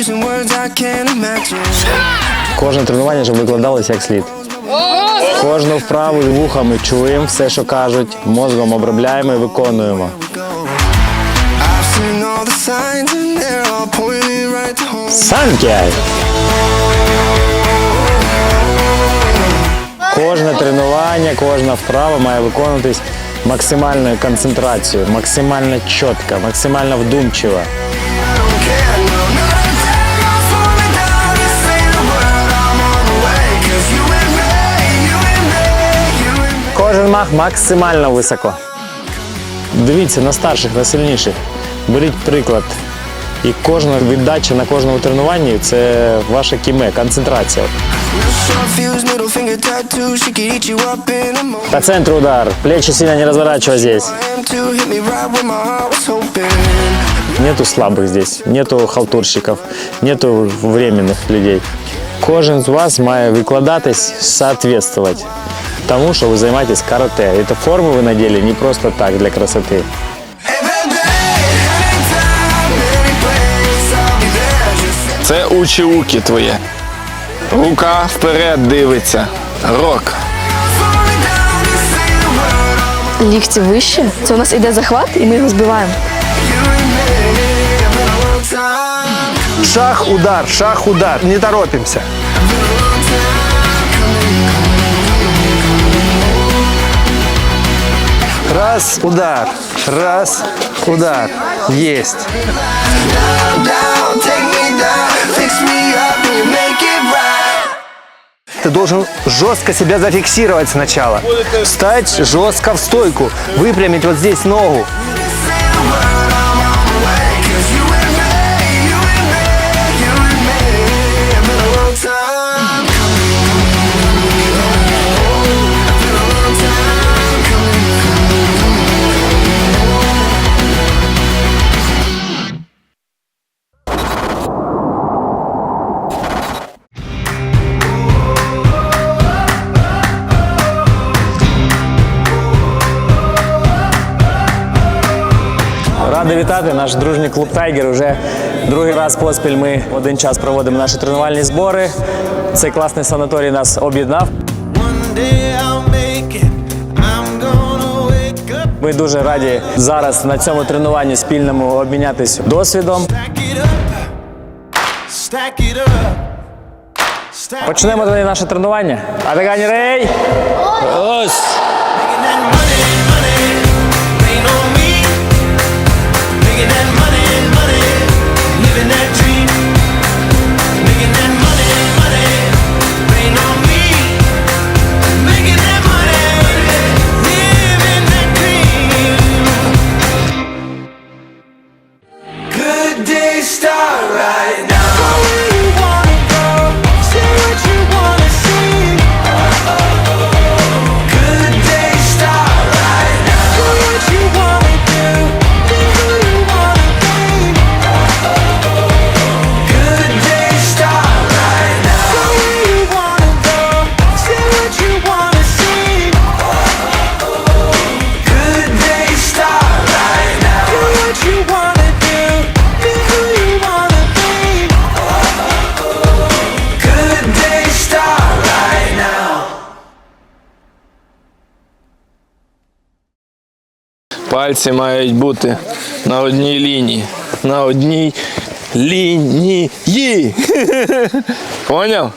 using words I can't imagine. Кожне тренування, щоб викладалося як слід. Кожну вправу вухами чуємо все, що кажуть, мозгом обробляємо і виконуємо. Санкяй! Кожне тренування, кожна вправа має виконуватись максимальною концентрацією, максимально чітко, максимально вдумчиво. Кожен мах максимально високо. Дивіться на старших, на сильніших. Беріть приклад. І кожна віддача на кожному тренуванні це ваше кіме, концентрація. По центру удар. Плечи сильно не разворачивай здесь. Нету слабых здесь, нету халтурщиков, нету временных людей. Кожен з вас має викладатись, соответствовать тому, що ви займаєтесь карате. І Эту форму ви наділи не просто так для красоти. Every day, anytime, any place, I'll be there. Just Це учі-уки твоє. Рука вперед дивиться. Рок. slow me down and say the word. Лікті вище. Це у нас іде захват, і ми його збиваємо. You and me, it's Раз, удар. Раз, удар. Есть. Ты должен жестко себя зафиксировать сначала. Встать жестко в стойку. Выпрямить вот здесь ногу. Радий вітати наш дружній клуб Тайгер. Уже другий раз поспіль ми один час проводимо наші тренувальні збори. Цей класний санаторій нас об'єднав. Ми дуже раді зараз на цьому тренуванні спільному обмінятись досвідом. Почнемо тоді наше тренування. Атагані рей! Ось! Пальці мають бути на одній лінії. На одній лінії. Поняв?